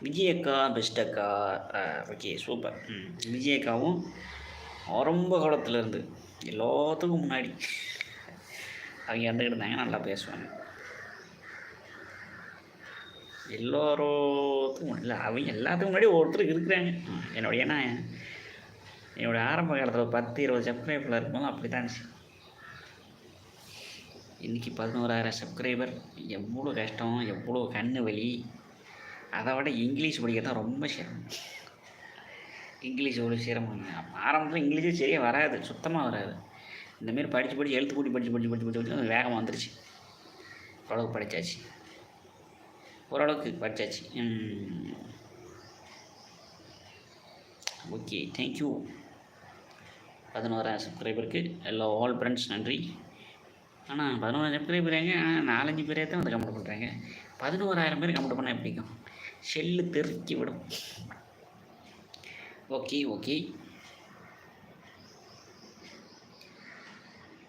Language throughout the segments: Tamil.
விஜய் அக்கா பெஸ்ட் அக்கா ஓகே சூப்பர் விஜயக்காவும் விஜய் அக்காவும் ஆரம்ப காலத்துலேருந்து எல்லாத்துக்கும் முன்னாடி அவங்க இருந்துக்கிட்டு இருந்தாங்க நல்லா பேசுவாங்க. எல்லோருத்துக்கும் இல்லை அவங்க எல்லாத்துக்கும் முன்னாடி ஒருத்தர் இருக்கிறாங்க. ம், என்னோட ஏன்னா ஆரம்ப காலத்தில் பத்து இருபது சப்ஸ்கிரைபரில் இருக்கும்போது அப்படி தான் இருந்துச்சு. இன்றைக்கி பதினோராயிரம் சப்ஸ்கிரைபர் எவ்வளோ கஷ்டம் எவ்வளோ கண்ணு வலி அதை விட இங்கிலீஷ் படிக்கிறது தான் ரொம்ப சிரமம். இங்கிலீஷ் ஒரு சிரமம் ஆரம்பத்தில் இங்கிலீஷே சரியாக வராது சுத்தமாக வராது. இந்தமாரி படித்து படித்து எழுத்து கூட்டி படித்து படித்து படித்து படித்து படித்து வேகமாக வந்துருச்சு. ஓரளவுக்கு படித்தாச்சு ஓரளவுக்கு படித்தாச்சு ஓகே தேங்க்யூ பதினோராயிரம் சப்ஸ்கிரைபருக்கு எல்லா ஆல் ஃப்ரெண்ட்ஸ் நன்றி. ஆனால் பதினோராயிரம் பேர் ஏங்க ஆனால் நாலஞ்சு பேரே தான் வந்து கமெண்ட் பண்ணுறாங்க பதினோராயிரம் பேர் கமெண்ட் பண்ணால் எப்படிக்கும் செல்லு தெருக்கி விடும். Okay okay.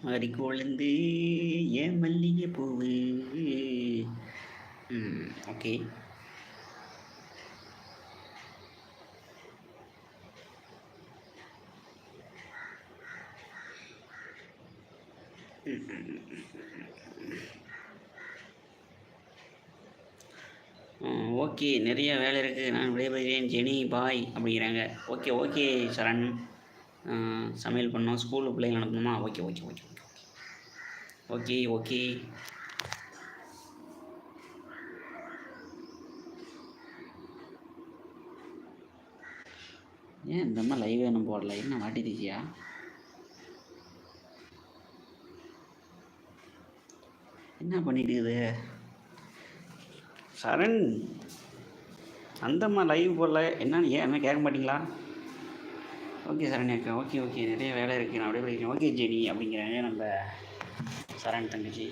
மாதிரி கொழுந்து ஏன் மல்லிகை பூவு ஓகே. ஓகே நிறைய வேலை இருக்குது நான் விடைபெறுகிறேன் ஜெனி பாய் அப்படிங்கிறாங்க. Okay okay Saran. சமையல் பண்ணோம். ஸ்கூலு பிள்ளைங்க அனுப்பணுமா? Okay okay okay okay okay. Okay ஏன் இந்த மாதிரி லைவ் வேணும் போடல? என்ன மாட்டிருச்சியா என்ன பண்ணிட்டு சரண் அந்தம்மா லைவ் போடல. என்னன்னு ஏன் என்ன கேட்க மாட்டீங்களா? ஓகே சரண் அக்கா ஓகே ஓகே. நிறைய வேலை இருக்குது நான் அப்படியே படிக்கிறேன் ஓகே ஜெனி அப்படிங்கிறாங்க நம்ம சரண் தங்கச்சி.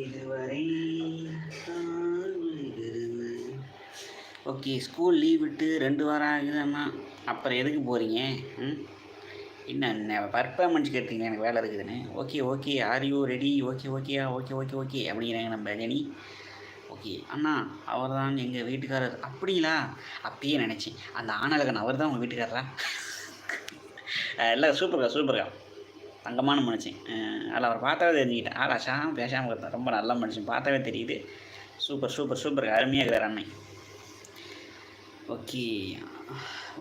இதுவரை ஓகே ஸ்கூல் லீவ் விட்டு ரெண்டு வாரம் ஆகுதுன்னா அப்புறம் எதுக்கு போகிறீங்க ம்? என்ன பர்ஃபார்மன்ஸ் கேட்டீங்க எனக்கு வேலை இருக்குதுன்னு. Okay okay are you ready okay ஓகேயா ஓகே ஓகே ஓகே அப்படிங்கிறாங்க நம்ம ஜனி ஓகே அண்ணா அவர் தான் எங்கள் வீட்டுக்காரர். அப்படிங்களா? அப்பயே நினச்சேன். அந்த ஆனழகன் அவர் தான் உங்கள் வீட்டுக்காரரா? எல்லாம் இல்லை சூப்பர்க்கா சூப்பர்க்கா தங்கமான மனுஷன் அதில் அவர் பார்த்தாவே தெரிஞ்சுக்கிட்டேன். ஆள் அசாம பேசாமல் இருந்தார் ரொம்ப நல்ல மனுஷன். பார்த்தாவே தெரியுது. சூப்பர் சூப்பர் சூப்பர் அருமையாக இருக்கிறார் அண்ணன். ஓகே.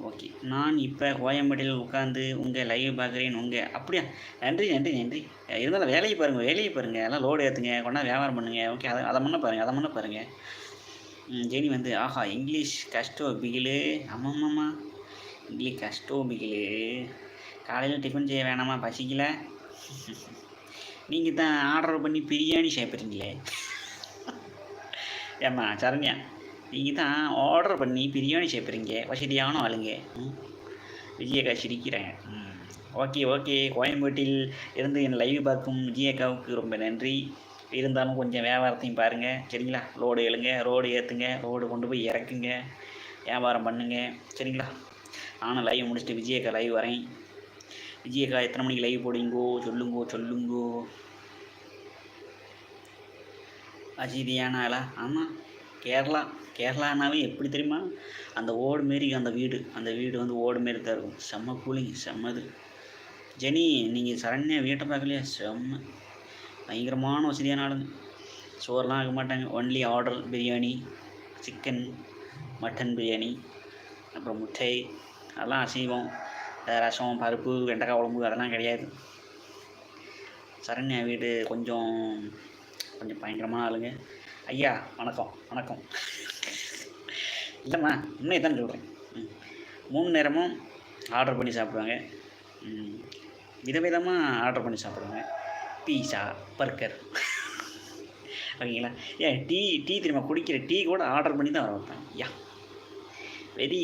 ஓகே. நான் இப்போ கோயம்பேட்டில் உட்காந்து உங்கள் லைவ் பார்க்குறேன். உங்கள் அப்படியா? நன்றி நன்றி நன்றி. இருந்தாலும் வேலையை பாருங்கள் வேலையை பாருங்கள் எல்லாம் லோடு ஏற்றுங்க கொண்டா வியாபாரம் பண்ணுங்கள் ஓகே அதை அதை முன்ன பாருங்கள் அதை முன்ன பாருங்கள் ஜெனி வந்து ஆஹா இங்கிலீஷ் கஷ்டம் பிகிலு. ஆமாம்மாம்மா இங்கிலீஷ் கஷ்டம் பிகிலு. காலையில் டிஃபன் செய்ய வேணாமா? பசிக்கல. நீங்கள் தான் ஆர்டர் பண்ணி பிரியாணி சாப்பிட்றீங்களே ஏம்மா சரண்யா. நீங்கள் தான் ஆர்டர் பண்ணி பிரியாணி சாப்பிட்றீங்க வசதியான ஆளுங்க. ம். விஜயக்கா சிரிக்கிறேன் ம். Okay okay. கோயம்பேட்டில் இருந்து என் லைவ் பார்க்கும் விஜயக்காவுக்கு ரொம்ப நன்றி. இருந்தாலும் கொஞ்சம் வியாபாரத்தையும் பாருங்கள் சரிங்களா? லோடு எழுங்க. ரோடு ஏற்றுங்க ரோடு கொண்டு போய் இறக்குங்க. வியாபாரம் பண்ணுங்க. சரிங்களா? நானும் லைவ் முடிச்சுட்டு விஜயக்கா லைவ் வரேன். விஜயக்கா எத்தனை மணிக்கு லைவ் போடுங்கோ சொல்லுங்கோ சொல்லுங்கோ. அஜிதியான ஆளா? ஆமாம் கேரளா கேரளானாவே எப்படி தெரியுமா? அந்த ஓடு மாரி அந்த வீடு அந்த வீடு வந்து ஓடு மாரி தான் இருக்கும். செம்ம கூலிங் செம்மது ஜெனி நீங்கள் சரண்யா வீட்டை பார்க்கலையா? செம்ம. பயங்கரமான வசதியான ஆளுங்க. சோறுலாம் ஆக மாட்டாங்க. Only order biryani chicken mutton biryani அப்புறம் முட்டை அதெல்லாம் அசைவம். ரசம் பருப்பு வெண்டைக்காய் குழம்பு அதெல்லாம் கிடையாது. சரண்யா வீடு கொஞ்சம் கொஞ்சம் பயங்கரமான ஆளுங்க. ஐயா வணக்கம் வணக்கம். இல்லைம்மா உண்மையை தான் சொல்கிறேன் ம். மூணு நேரமும் ஆர்டர் பண்ணி சாப்பிடுவாங்க. ம். விதவிதமாக ஆர்டர் பண்ணி சாப்பிடுவாங்க. பீஸா பர்கர் ஓகேங்களா? ஏன் டீ டீ திரும்ப குடிக்கிற டீ கூட ஆர்டர் பண்ணி தான் வர வைப்பாங்க yeah very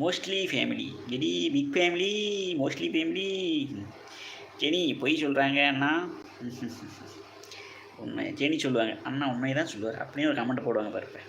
mostly family very big family mostly family சரி பொய் சொல்கிறாங்க அண்ணா உண்மை ஜெனி சொல்லுவாங்க அண்ணா உண்மையை தான் சொல்லுவார். அப்படின்னு ஒரு கமெண்ட் போடுவாங்க பாருப்பேன்.